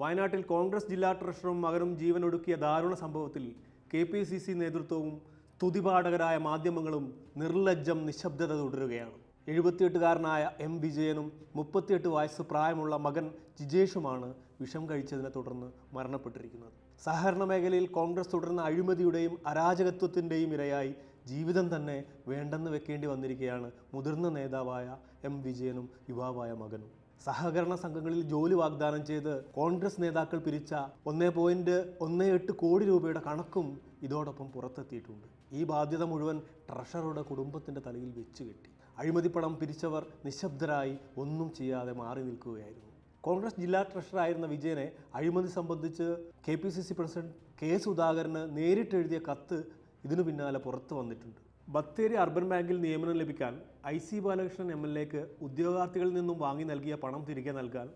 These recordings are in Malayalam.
വയനാട്ടിൽ കോൺഗ്രസ് ജില്ലാ ട്രഷററും മകനും ജീവനൊടുക്കിയ ദാരുണ സംഭവത്തിൽ കെ പി സി സി നേതൃത്വവും തുതിപാഠകരായ മാധ്യമങ്ങളും നിർലജ്ജം നിശബ്ദത തുടരുകയാണ്. എഴുപത്തിയെട്ടുകാരനായ എം വിജയനും മുപ്പത്തിയെട്ട് വയസ്സ് പ്രായമുള്ള മകൻ ജിജേഷുമാണ് വിഷം കഴിച്ചതിനെ തുടർന്ന് മരണപ്പെട്ടിരിക്കുന്നത്. സഹകരണ മേഖലയിൽ കോൺഗ്രസ് തുടർന്ന അഴിമതിയുടെയും അരാജകത്വത്തിന്റെയും ഇരയായി ജീവിതം തന്നെ വേണ്ടെന്ന് വെക്കേണ്ടി വന്നിരിക്കുകയാണ് മുതിർന്ന നേതാവായ എം വിജയനും യുവാവായ മകനും. സഹകരണ സംഘങ്ങളിൽ ജോലി വാഗ്ദാനം ചെയ്ത് കോൺഗ്രസ് നേതാക്കൾ പിരിച്ച ഒന്നേ പോയിന്റ് ഒന്ന് എട്ട് കോടി രൂപയുടെ കണക്കും ഇതോടൊപ്പം പുറത്തെത്തിയിട്ടുണ്ട്. ഈ ബാധ്യത മുഴുവൻ ട്രഷറുടെ കുടുംബത്തിന്റെ തലയിൽ വെച്ച് കെട്ടി. അഴിമതിപ്പണം പിരിച്ചവർ നിശബ്ദരായി ഒന്നും ചെയ്യാതെ മാറി നിൽക്കുകയായിരുന്നു. കോൺഗ്രസ് ജില്ലാ ട്രഷറായിരുന്ന വിജയനെ അഴിമതി സംബന്ധിച്ച് K P C C president K സുധാകരന് നേരിട്ടെഴുതിയ കത്ത് ഇതിനു പിന്നാലെ പുറത്തു വന്നിട്ടുണ്ട്. ബത്തേരി അർബൻ ബാങ്കിൽ നിയമനം ലഭിക്കാൻ I C Balakrishnan M L എക്ക് ഉദ്യോഗാർത്ഥികളിൽ നിന്നും വാങ്ങി നൽകിയ പണം തിരികെ നൽകാൻ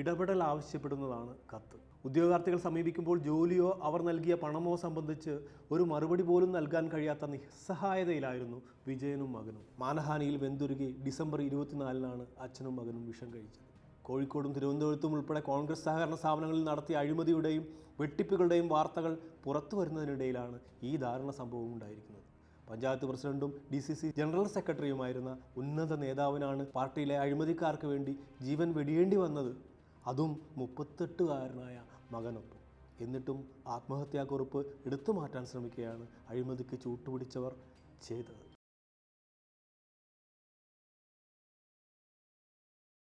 ഇടപെടൽ ആവശ്യപ്പെടുന്നതാണ് കത്ത്. ഉദ്യോഗാർത്ഥികൾ സമീപിക്കുമ്പോൾ ജോലിയോ അവർ നൽകിയ പണമോ സംബന്ധിച്ച് ഒരു മറുപടി പോലും നൽകാൻ കഴിയാത്ത നിസ്സഹായതയിലായിരുന്നു വിജയനും മകനും. മാനഹാനിയിൽ വെന്തുരുകി ഡിസംബർ ഇരുപത്തിനാലിനാണ് അച്ഛനും മകനും വിഷം കഴിച്ചത്. കോഴിക്കോടും തിരുവനന്തപുരത്തും ഉൾപ്പെടെ കോൺഗ്രസ് സഹകരണ സ്ഥാപനങ്ങളിൽ നടത്തിയ അഴിമതിയുടെയും വെട്ടിപ്പുകളുടെയും വാർത്തകൾ പുറത്തു വരുന്നതിനിടയിലാണ് ഈ ദാരുണ സംഭവം ഉണ്ടായിരിക്കുന്നത്. പഞ്ചായത്ത് പ്രസിഡന്റും ഡി സി സി ജനറൽ സെക്രട്ടറിയുമായിരുന്ന ഉന്നത നേതാവിനാണ് പാർട്ടിയിലെ അഴിമതിക്കാർക്ക് വേണ്ടി ജീവൻ വെടിയേണ്ടി വന്നത്. അതും മുപ്പത്തെട്ടുകാരനായ മകനൊപ്പം. എന്നിട്ടും ആത്മഹത്യാക്കുറിപ്പ് എടുത്തു മാറ്റാൻ ശ്രമിക്കുകയാണ് അഴിമതിക്ക് ചൂട്ടുപിടിച്ചവർ ചെയ്തത്.